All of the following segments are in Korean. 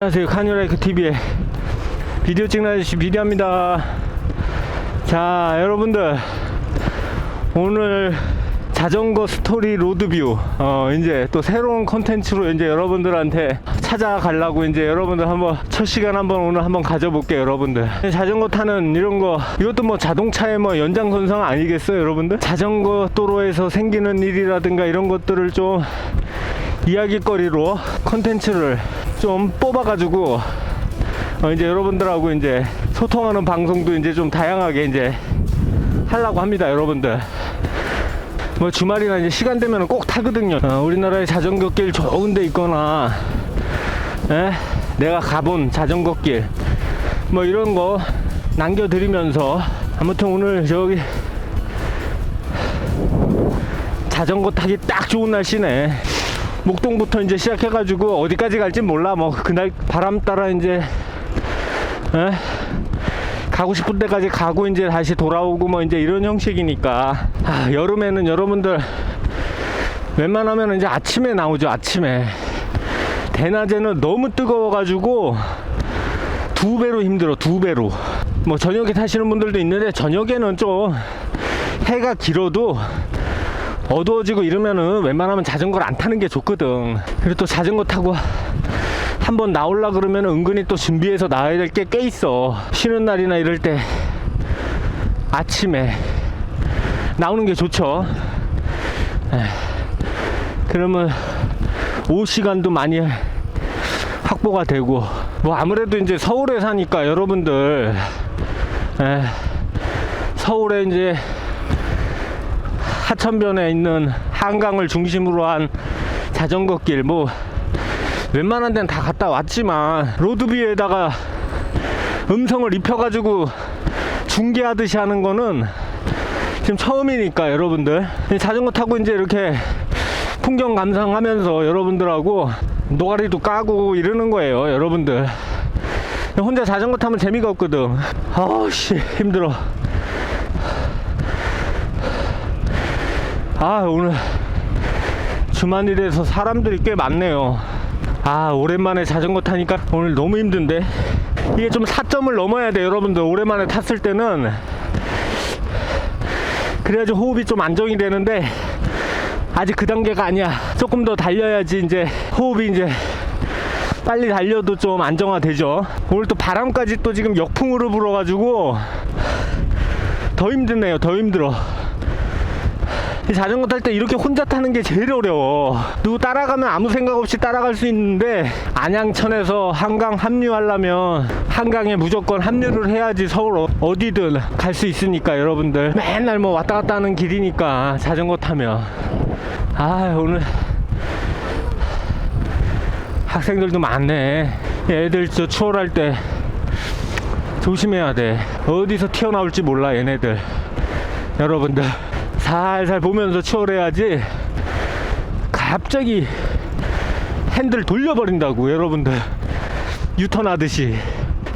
안녕하세요. 카뉴라이크 TV의 비디오 찍는 아저씨 비디오입니다. 자 여러분들. 오늘 자전거 스토리 로드뷰. 어 이제 또 새로운 컨텐츠로 이제 여러분들한테 찾아가려고 이제 여러분들 한번 첫 시간 한번 오늘 한번 가져볼게요 여러분들. 자전거 타는 이런 거 이것도 뭐 자동차의 뭐 연장선상 아니겠어요 여러분들? 자전거 도로에서 생기는 일이라든가 이런 것들을 좀 이야기거리로 컨텐츠를 좀 뽑아가지고 어, 이제 여러분들하고 이제 소통하는 방송도 이제 좀 다양하게 이제 하려고 합니다, 여러분들. 뭐 주말이나 이제 시간 되면 꼭 타거든요. 어, 우리나라에 자전거 길 좋은 데 있거나, 에? 내가 가본 자전거 길, 뭐 이런 거 남겨드리면서 아무튼 오늘 저기 자전거 타기 딱 좋은 날씨네. 목동부터 이제 시작해가지고 어디까지 갈지 몰라. 뭐 그날 바람 따라 이제 에? 가고 싶은 데까지 가고 이제 다시 돌아오고 뭐 이제 이런 형식이니까 아, 여름에는 여러분들 웬만하면 이제 아침에 나오죠. 아침에 대낮에는 너무 뜨거워가지고 두 배로 힘들어. 두 배로. 뭐 저녁에 타시는 분들도 있는데 저녁에는 좀 해가 길어도 어두워지고 이러면은 웬만하면 자전거를 안 타는 게 좋거든. 그리고 또 자전거 타고 한번 나올라 그러면 은근히 또 준비해서 나와야 될 게 꽤 있어. 쉬는 날이나 이럴 때 아침에 나오는 게 좋죠. 에, 그러면 오후 시간도 많이 확보가 되고 뭐 아무래도 이제 서울에 사니까 여러분들 에, 서울에 이제 하천변에 있는 한강을 중심으로 한 자전거 길 뭐 웬만한 데는 다 갔다 왔지만 로드뷰에다가 음성을 입혀가지고 중계하듯이 하는 거는 지금 처음이니까 여러분들. 자전거 타고 이제 이렇게 풍경 감상하면서 여러분들하고 노가리도 까고 이러는 거예요 여러분들. 혼자 자전거 타면 재미가 없거든. 아우씨 힘들어 아 오늘 주말이라서 사람들이 꽤 많네요. 아 오랜만에 자전거 타니까 오늘 너무 힘든데? 이게 좀 4점을 넘어야 돼 여러분들. 오랜만에 탔을 때는. 그래야지 호흡이 좀 안정이 되는데 아직 그 단계가 아니야. 조금 더 달려야지 이제 호흡이 이제 빨리 달려도 좀 안정화되죠. 오늘 또 바람까지 또 지금 역풍으로 불어가지고 더 힘드네요 더 힘들어. 이 자전거 탈 때 이렇게 혼자 타는 게 제일 어려워. 누구 따라가면 아무 생각 없이 따라갈 수 있는데 안양천에서 한강 합류하려면 한강에 무조건 합류를 해야지 서울 어- 어디든 갈 수 있으니까 여러분들 맨날 뭐 왔다 갔다 하는 길이니까 자전거 타면 아 오늘 학생들도 많네. 애들 저 추월할 때 조심해야 돼. 어디서 튀어나올지 몰라 얘네들. 여러분들 살살 보면서 추월해야지 갑자기 핸들 돌려버린다고 여러분들. 유턴하듯이.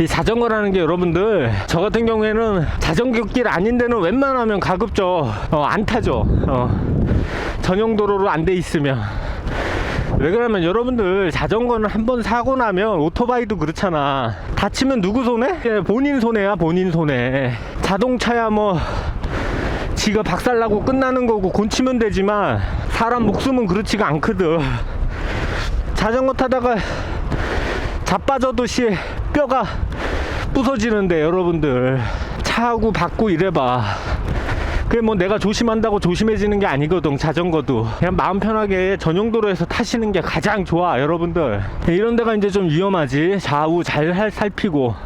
이 자전거라는 게 여러분들 저 같은 경우에는 자전거 길 아닌 데는 웬만하면 가급적 어, 안 타죠. 어, 전용 도로로 안 돼 있으면. 왜 그러면 여러분들 자전거는 한 번 사고 나면 오토바이도 그렇잖아. 다치면 누구 손해? 예, 본인 손해야 본인 손해. 자동차야 뭐 지가 박살나고 끝나는 거고 곤치면 되지만 사람 목숨은 그렇지가 않거든. 자전거 타다가 자빠져도시 뼈가 부서지는데 여러분들. 차하고 받고 이래봐. 그게 뭐 내가 조심한다고 조심해지는 게 아니거든 자전거도. 그냥 마음 편하게 전용도로에서 타시는 게 가장 좋아 여러분들. 이런 데가 이제 좀 위험하지. 좌우 잘 할- 살피고.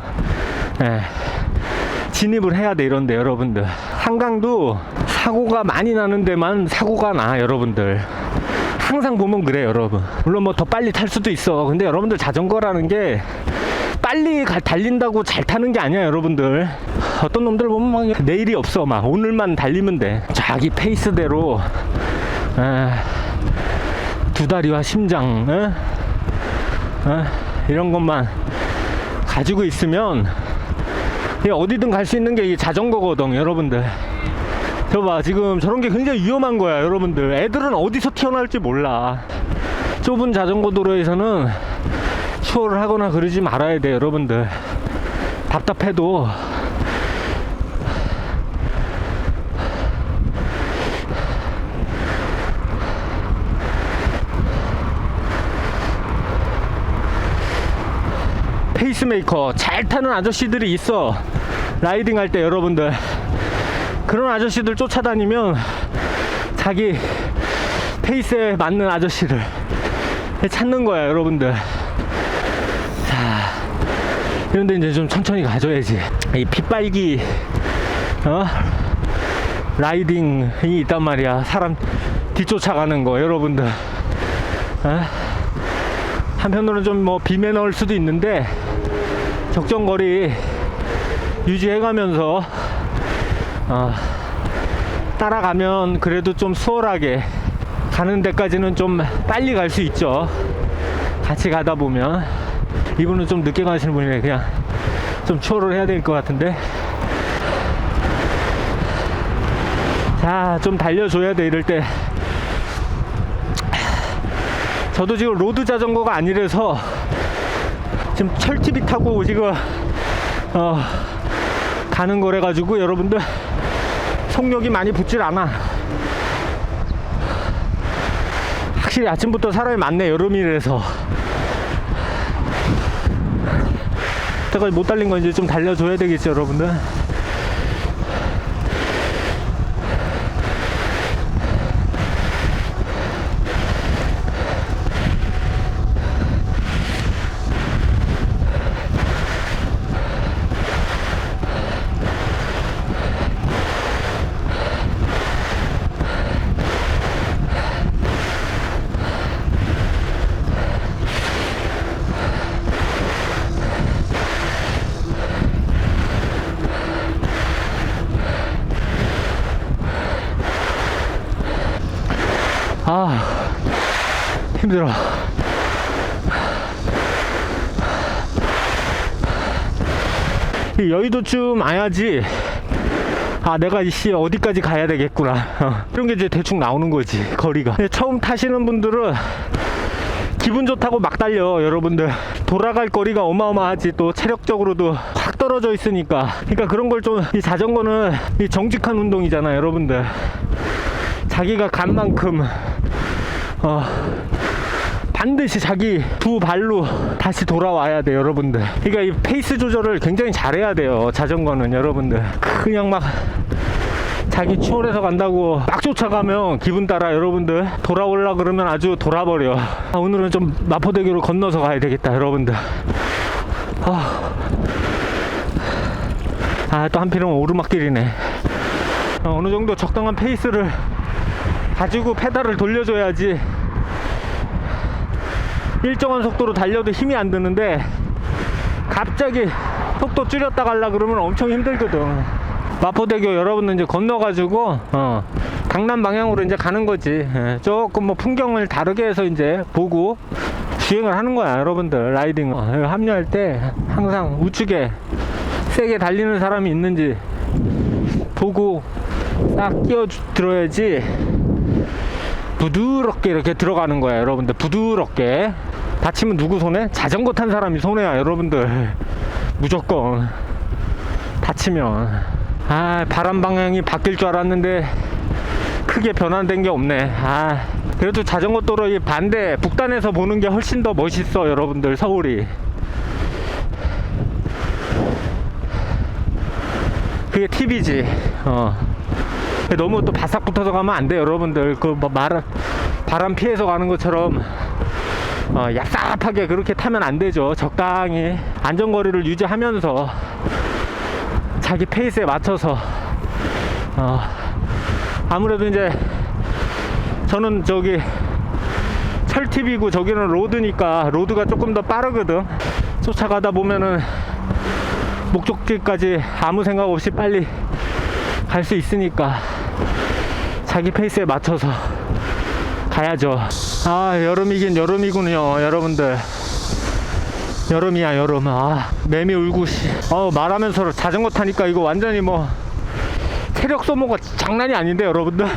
예. 진입을 해야 돼 이런데 여러분들. 한강도 사고가 많이 나는 데만 사고가 나 여러분들. 항상 보면 그래 여러분. 물론 뭐 더 빨리 탈 수도 있어. 근데 여러분들 자전거라는 게 빨리 가- 달린다고 잘 타는 게 아니야 여러분들. 어떤 놈들 보면 막 내일이 없어 막 오늘만 달리면 돼. 자기 페이스대로 에, 두 다리와 심장 에? 에? 이런 것만 가지고 있으면 어디든 갈 수 있는 게 자전거거든 여러분들. 저봐 지금 저런 게 굉장히 위험한 거야 여러분들. 애들은 어디서 튀어나올지 몰라. 좁은 자전거 도로에서는 추월을 하거나 그러지 말아야 돼 여러분들. 답답해도 페이스메이커 잘 타는 아저씨들이 있어. 라이딩 할 때 여러분들. 그런 아저씨들 쫓아다니면 자기 페이스에 맞는 아저씨를 찾는 거야 여러분들. 자 이런데 이제 좀 천천히 가줘야지. 이 핏발기 어? 라이딩이 있단 말이야. 사람 뒤쫓아가는 거 여러분들. 어? 한편으로는 좀 뭐 비매너일 수도 있는데 적정 거리 유지해가면서 어, 따라가면 그래도 좀 수월하게 가는 데까지는 좀 빨리 갈 수 있죠. 같이 가다 보면. 이분은 좀 늦게 가시는 분이네. 그냥 좀 추월을 해야 될 것 같은데. 자 좀 달려줘야 돼 이럴 때. 저도 지금 로드 자전거가 아니라서 지금 철TV 타고 지금 어 가는 거래 가지고 여러분들 속력이 많이 붙질 않아. 확실히 아침부터 사람이 많네 여름이라서. 제가 못 달린 건 이제 좀 달려줘야 되겠죠 여러분들 아 힘들어. 이 여의도쯤 와야지. 아 내가 이씨 어디까지 가야 되겠구나. 어, 이런 게 이제 대충 나오는 거지 거리가. 처음 타시는 분들은 기분 좋다고 막 달려 여러분들. 돌아갈 거리가 어마어마하지. 또 체력적으로도 확 떨어져 있으니까. 그러니까 그런 걸 좀 이 자전거는 이 정직한 운동이잖아 여러분들 자기가 간 만큼 어, 반드시 자기 두 발로 다시 돌아와야 돼 여러분들. 그러니까 이 페이스 조절을 굉장히 잘해야 돼요 자전거는 여러분들. 그냥 막 자기 추월해서 간다고 막 쫓아가면 기분 따라 여러분들. 돌아올라 그러면 아주 돌아버려. 아, 오늘은 좀 마포대교를 건너서 가야 되겠다 여러분들. 아. 또 한필은 오르막길이네. 어, 어느 정도 적당한 페이스를 가지고 페달을 돌려줘야지. 일정한 속도로 달려도 힘이 안 드는데 갑자기 속도 줄였다 갈라 그러면 엄청 힘들거든. 마포대교 여러분들 이제 건너가지고 어, 강남 방향으로 이제 가는 거지. 예, 조금 뭐 풍경을 다르게 해서 이제 보고 주행을 하는 거야 여러분들. 라이딩 어, 합류할 때 항상 우측에 세게 달리는 사람이 있는지 보고 딱 끼어 들어야지 부드럽게 이렇게 들어가는 거야 여러분들. 부드럽게. 다치면 누구 손에? 자전거 탄 사람이 손해야 여러분들. 무조건. 다치면. 아 바람 방향이 바뀔 줄 알았는데 크게 변환된 게 없네. 아 그래도 자전거 도로 이 반대 북단에서 보는 게 훨씬 더 멋있어 여러분들 서울이. 그게 팁이지. 어 너무 또 바싹 붙어서 가면 안돼 여러분들. 그뭐 말 바람 피해서 가는 것처럼 어, 얍삽하게 그렇게 타면 안 되죠. 적당히 안전거리를 유지하면서 자기 페이스에 맞춰서 어, 아무래도 이제 저는 저기 철팁이고 저기는 로드니까 로드가 조금 더 빠르거든. 쫓아가다 보면은 목적지까지 아무 생각 없이 빨리 갈 수 있으니까 자기 페이스에 맞춰서 가야죠. 아 여름이긴 여름이군요, 여러분들. 여름이야 여름. 아 매미 울고 씨. 어 말하면서 자전거 타니까 이거 완전히 뭐 체력 소모가 장난이 아닌데 여러분들.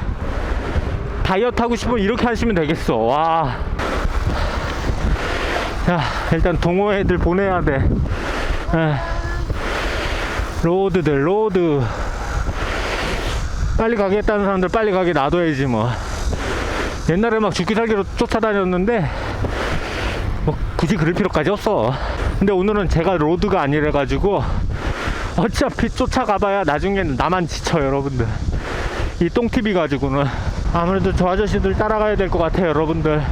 다이어트 하고 싶으면 이렇게 하시면 되겠어. 와. 자 일단 동호 애들 보내야 돼 에. 로드들 로드 빨리 가겠다는 사람들 빨리 가게 놔둬야지 뭐. 옛날에 막 죽기 살기로 쫓아다녔는데 뭐 굳이 그럴 필요까지 없어. 근데 오늘은 제가 로드가 아니라 가지고 어차피 쫓아가봐야 나중에는 나만 지쳐 여러분들. 이 똥TV 가지고는. 아무래도 저 아저씨들 따라가야 될 것 같아요 여러분들.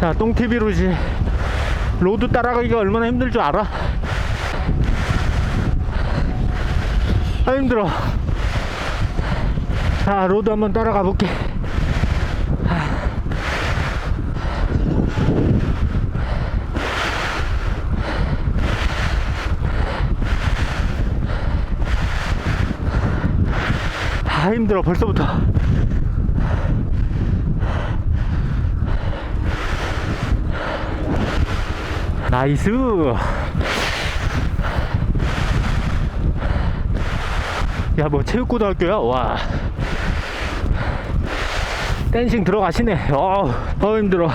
자 똥TV로지 로드 따라가기가 얼마나 힘들 줄 알아? 아 힘들어. 자 로드 한번 따라가 볼게. 아 힘들어 벌써부터 나이스. 야 뭐 체육고등학교야? 와. 댄싱 들어가시네. 어, 어 힘들어.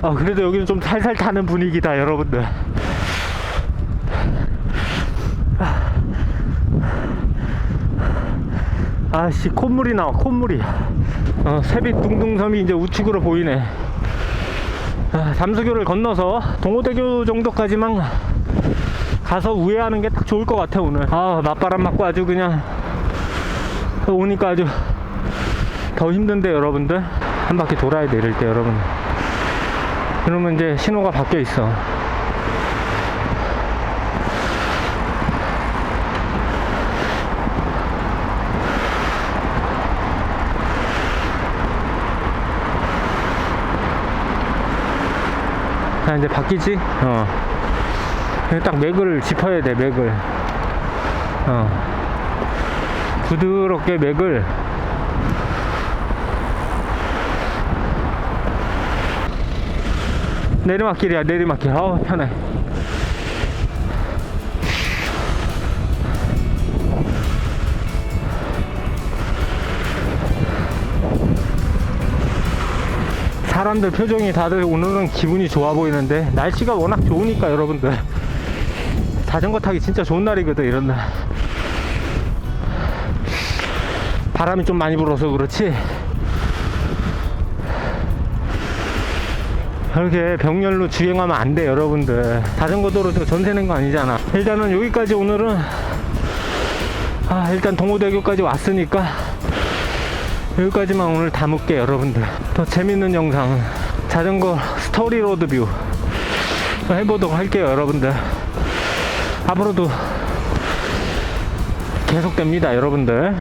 아 그래도 여기는 좀 살살 타는 분위기다 여러분들. 아씨 콧물이 나와 콧물이. 어, 세빛 둥둥섬이 이제 우측으로 보이네 아, 잠수교를 건너서 동호대교 정도까지만 가서 우회하는 게 딱 좋을 것 같아 오늘. 아 맞바람 맞고 아주 그냥 오니까 아주 더 힘든데 여러분들. 한 바퀴 돌아야 돼 이럴 때 여러분. 그러면 이제 신호가 바뀌어 있어 자 이제 바뀌지? 어. 딱 맥을 짚어야 돼 맥을 어. 부드럽게 맥을 내리막길이야 내리막길 어우 편해 사람들 표정이 다들 오늘은 기분이 좋아 보이는데 날씨가 워낙 좋으니까 여러분들. 자전거 타기 진짜 좋은 날이거든 이런 날. 바람이 좀 많이 불어서 그렇지. 그렇게 병렬로 주행하면 안 돼 여러분들. 자전거 도로도 전세는 거 아니잖아. 일단은 여기까지 오늘은 아 일단 동호대교까지 왔으니까 여기까지만 오늘 담을게 여러분들. 더 재밌는 영상 자전거 스토리 로드 뷰 해보도록 할게요 여러분들. 앞으로도 계속됩니다 여러분들